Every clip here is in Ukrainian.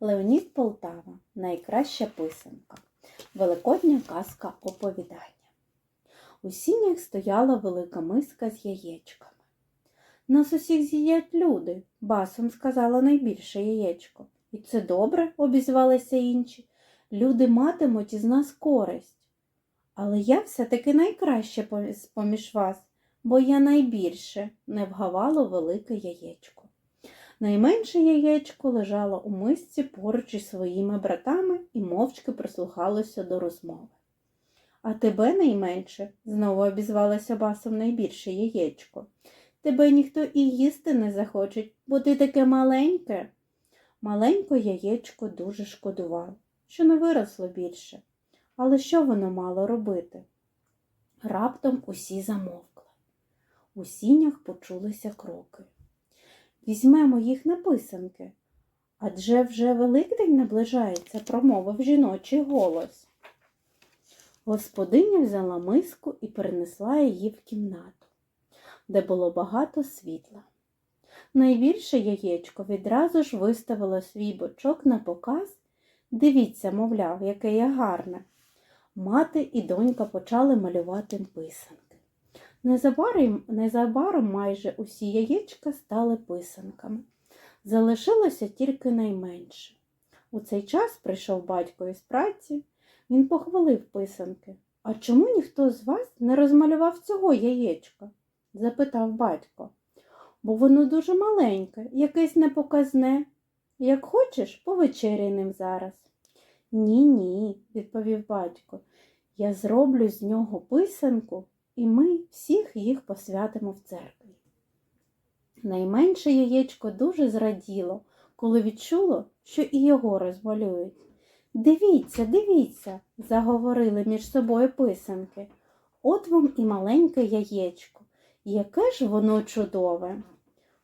Леонід Полтава найкраща писанка. Великодня казка оповідання. У сінях стояла велика миска з яєчками. Нас усіх з'їдять люди, басом сказала найбільше яєчко. І це добре, обізвалися інші. Люди матимуть із нас користь. Але я все-таки найкраще поміж- вас, бо я найбільше не вгавало велике яєчко. Найменше яєчко лежало у мисці поруч із своїми братами і мовчки прислухалося до розмови. А тебе найменше, знову обізвалося басом найбільше яєчко. Тебе ніхто і їсти не захоче, бо ти таке маленьке. Маленьке яєчко дуже шкодувало, що не виросло більше. Але що воно мало робити? Раптом усі замовкли. У сінях почулися кроки. Візьмемо їх на писанки. Адже вже Великдень наближається, промовив жіночий голос. Господиня взяла миску і перенесла її в кімнату, де було багато світла. Найбільше яєчко відразу ж виставило свій бочок на показ. Дивіться, мовляв, яке я гарне. Мати і донька почали малювати писанки. Незабаром, незабаром майже усі яєчка стали писанками. Залишилося тільки найменше. У цей час прийшов батько із праці. Він похвалив писанки. А чому ніхто з вас не розмалював цього яєчка? запитав батько. Бо воно дуже маленьке, якесь непоказне. Як хочеш, повечеряй ним зараз. Ні, ні, відповів батько. Я зроблю з нього писанку, і ми всіх їх посвятимо в церкві. Найменше яєчко дуже зраділо, коли відчуло, що і його розмалюють. Дивіться, дивіться, заговорили між собою писанки. От вам і маленьке яєчко. Яке ж воно чудове.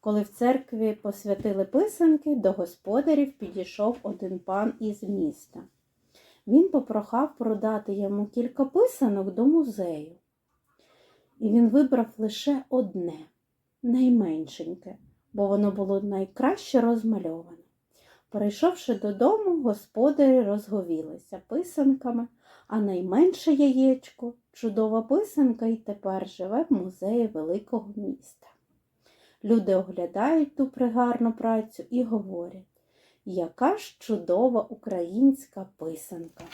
Коли в церкві посвятили писанки, до господарів підійшов один пан із міста. Він попрохав продати йому кілька писанок до музею. І він вибрав лише одне, найменшеньке, бо воно було найкраще розмальоване. Перейшовши додому, господарі розговілися писанками, а найменше яєчко, чудова писанка, і тепер живе в музеї великого міста. Люди оглядають ту пригарну працю і говорять, яка ж чудова українська писанка.